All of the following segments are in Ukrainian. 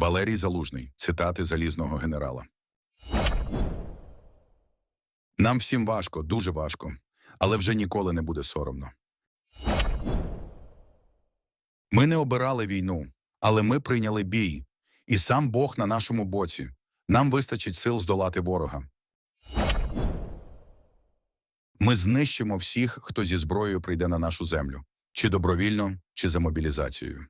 Валерій Залужний. Цитати залізного генерала. Нам всім важко, дуже важко, але вже ніколи не буде соромно. Ми не обирали війну, але ми прийняли бій, і сам Бог на нашому боці. Нам вистачить сил здолати ворога. Ми знищимо всіх, хто зі зброєю прийде на нашу землю, чи добровільно, чи за мобілізацією.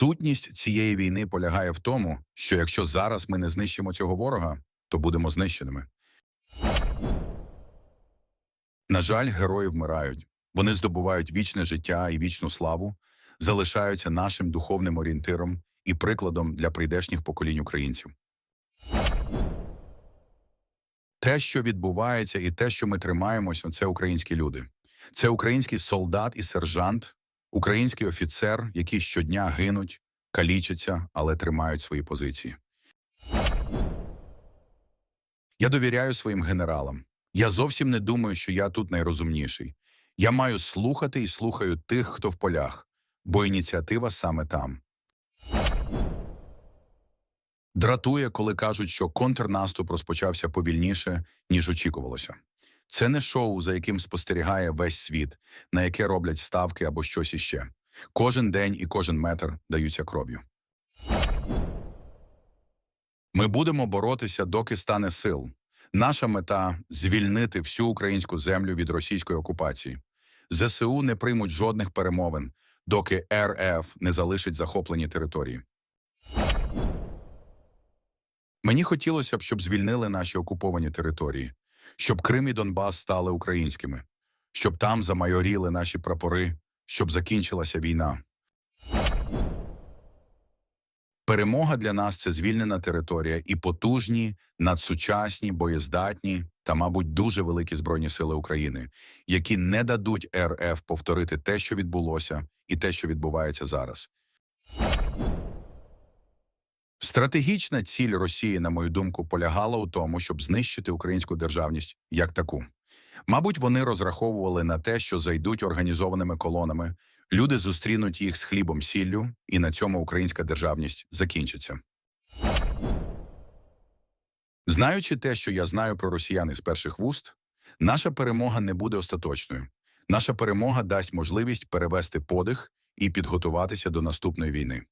Сутність цієї війни полягає в тому, що якщо зараз ми не знищимо цього ворога, то будемо знищеними. На жаль, герої вмирають. Вони здобувають вічне життя і вічну славу, залишаються нашим духовним орієнтиром і прикладом для прийдешніх поколінь українців. Те, що відбувається, і те, що ми тримаємося, це українські люди. Це український солдат і сержант, український офіцер, які щодня гинуть, калічаться, але тримають свої позиції. Я довіряю своїм генералам. Я зовсім не думаю, що я тут найрозумніший. Я маю слухати і слухаю тих, хто в полях, бо ініціатива саме там. Дратує, коли кажуть, що контрнаступ розпочався повільніше, ніж очікувалося. Це не шоу, за яким спостерігає весь світ, на яке роблять ставки або щось іще. Кожен день і кожен метр даються кров'ю. Ми будемо боротися, доки стане сил. Наша мета звільнити всю українську землю від російської окупації. ЗСУ не приймуть жодних перемовин, доки РФ не залишить захоплені території. Мені хотілося б, щоб звільнили наші окуповані території, щоб Крим і Донбас стали українськими, щоб там замайоріли наші прапори, щоб закінчилася війна. Перемога для нас це звільнена територія і потужні, надсучасні, боєздатні та, мабуть, дуже великі збройні сили України, які не дадуть РФ повторити те, що відбулося, і те, що відбувається зараз. Стратегічна ціль Росії, на мою думку, полягала у тому, щоб знищити українську державність як таку. Мабуть, вони розраховували на те, що зайдуть організованими колонами, люди зустрінуть їх з хлібом сіллю, і на цьому українська державність закінчиться. Знаючи те, що я знаю про росіян із перших вуст, наша перемога не буде остаточною. Наша перемога дасть можливість перевести подих і підготуватися до наступної війни.